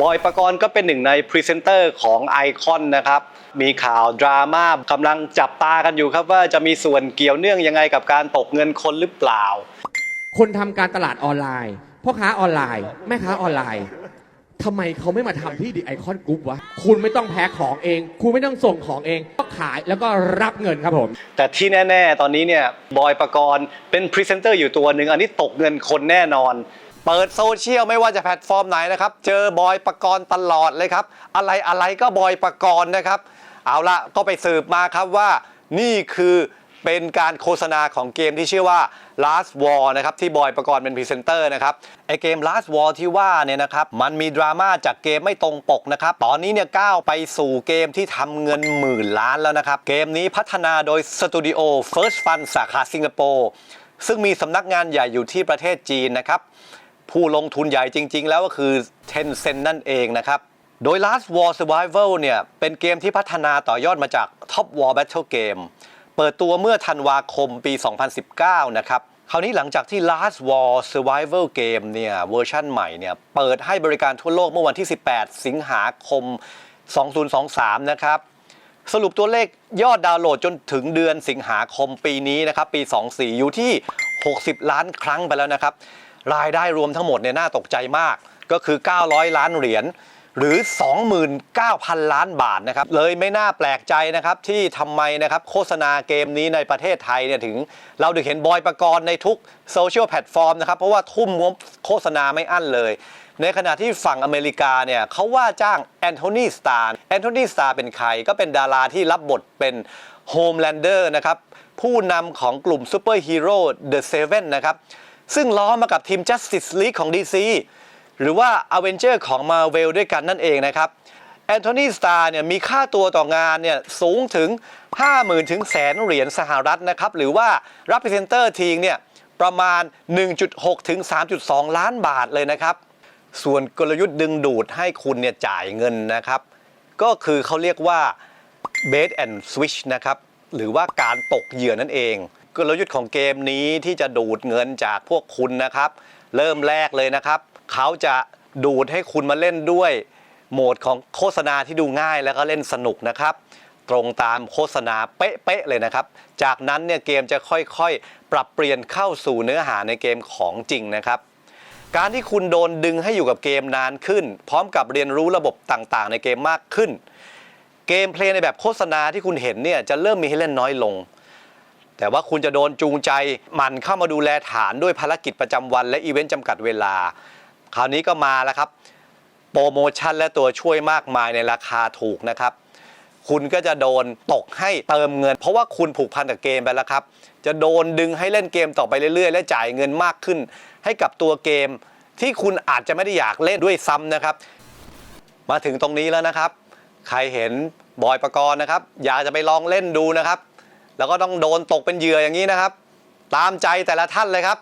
บอยประกรณ์ก็เป็นหนึ่งในพรีเซนเตอร์ของไอคอนนะครับ มีข่าวดราม่ากำลังจับตากันอยู่ครับว่าจะมีส่วนเกี่ยวเนื่องยังไงกับการตกเงินคนหรือเปล่า คนทำการตลาดออนไลน์พ่อค้าออนไลน์ แม่ค้าออนไลน์ทำไมเขาไม่มาทำที่ดีไอคอนกรุ๊ปวะ คุณไม่ต้องแพ็คของเอง คุณไม่ต้องส่งของเอง ก็ขายแล้วก็รับเงินครับผม แต่ที่แน่ ๆ ตอนนี้เนี่ยบอยประกรณ์เป็นพรีเซนเตอร์อยู่ตัวหนึ่งอันนี้ตกเงินคนแน่นอน เปิดโซเชียลไม่ว่าจะแพลตฟอร์มไหนนะครับ เจอบอยประกรณ์ตลอดเลยครับ อะไรอะไรก็บอยประกรณ์นะครับ เอาละก็ไปสืบมาครับว่า นี่คือเป็นการโฆษณาของเกมที่ชื่อว่า Last War นะครับที่บอยประกรณ์เป็นพรีเซนเตอร์นะครับไอเกม Last War ที่ว่าเนี่ยนะครับมันมีดราม่าจากเกมไม่ตรงปกนะครับตอนนี้เนี่ยก้าวไปสู่เกมที่ทำเงินหมื่นล้านแล้วนะครับ เกมนี้พัฒนาโดยสตูดิโอ First Fun สาขาสิงคโปร์ซึ่งมีสำนักงานใหญ่อยู่ที่ประเทศจีนนะครับ ผู้ลงทุนใหญ่จริง ๆ แล้วก็คือ Tencent นั่นเองนะครับ โดย Last War Survival เนี่ย เป็นเกมที่พัฒนาต่อยอดมาจาก Top War Battle Game เปิดตัวเมื่อธันวาคมปี 2019 นะครับ คราวนี้หลังจากที่ Last War Survival Game เนี่ยเวอร์ชันใหม่เนี่ย เปิดให้บริการทั่วโลกเมื่อวันที่ 18 สิงหาคม 2023 นะครับ สรุปตัวเลขยอดดาวน์โหลดจนถึงเดือนสิงหาคมปีนี้นะครับ ปี 24 อยู่ที่ 60 ล้านครั้งไปแล้วนะครับ รายได้รวมทั้งหมดเนี่ยน่าตกใจมาก ก็คือ 900 ล้านเหรียญหรือ 29,000 ล้านบาทนะครับ เลยไม่น่าแปลกใจนะครับที่ทำไมนะครับโฆษณาเกมนี้ในประเทศไทยเนี่ยถึง เราได้เห็นบอยประกรณ์ในทุกโซเชียลแพลตฟอร์มนะครับ เพราะว่าทุ่มงบโฆษณาไม่อั้นเลย ในขณะที่ฝั่งอเมริกาเนี่ยเขาว่าจ้างแอนโทนีสตาร์แอนโทนีสตาร์เป็นใคร ก็เป็นดาราที่รับบทเป็นโฮมแลนเดอร์นะครับผู้นำของกลุ่มซูเปอร์ฮีโร่ The Seven นะครับ ซึ่งล้อมากับทีม Justice League ของ DC หรือว่า Avenger ของ Marvel ด้วยกันนั่นเองนะครับแอนโทนีสตาร์เนี่ยมีค่าตัวต่องานเนี่ยสูงถึง 50,000 ถึงแสนเหรียญสหรัฐนะครับ หรือว่ารับพรีเซนเตอร์ทีงเนี่ยประมาณ 1.6 ถึง 3.2 ล้านบาทเลยนะครับ ส่วนกลยุทธ์ดึงดูดให้คุณเนี่ยจ่ายเงินนะครับ ก็คือเขาเรียกว่า bait and switch นะครับ หรือว่าการตกเหยื่อนั่นเอง กลยุทธ์ของเกมนี้ที่จะดูดเงินจากพวกคุณนะครับ เริ่มแรกเลยนะครับ เขาจะดูดให้คุณมาเล่นด้วย โหมดของโฆษณาที่ดูง่ายแล้วก็เล่นสนุกนะครับ ตรงตามโฆษณาเป๊ะๆเลยนะครับ จากนั้นเนี่ยเกมจะค่อยๆ ปรับเปลี่ยนเข้าสู่เนื้อหาในเกมของจริงนะครับ การที่คุณโดนดึงให้อยู่กับเกมนานขึ้น พร้อมกับเรียนรู้ระบบต่างๆ ในเกมมากขึ้น เกมเพลย์ในแบบโฆษณาที่คุณเห็นเนี่ยจะเริ่มมีให้เล่นน้อยลง แต่ว่าคุณจะโดนจูงใจหมันเข้ามาดูแลฐานด้วยภารกิจประจำวันและอีเวนต์จำกัดเวลา คราวนี้ก็มาแล้วครับ โปรโมชั่นและตัวช่วยมากมายในราคาถูกนะครับ คุณก็จะโดนตกให้เติมเงิน เพราะว่าคุณผูกพันกับเกมไปแล้วครับ จะโดนดึงให้เล่นเกมต่อไปเรื่อยๆ และจ่ายเงินมากขึ้น ให้กับตัวเกม ที่คุณอาจจะไม่ได้อยากเล่นด้วยซ้ำนะครับ มาถึงตรงนี้แล้วนะครับ ใครเห็นบอยประกรณ์นะครับ อยากจะไปลองเล่นดูนะครับ แล้วก็ต้องโดนตกเป็นเหยื่ออย่างนี้นะครับ ตามใจแต่ละท่านเลยครับ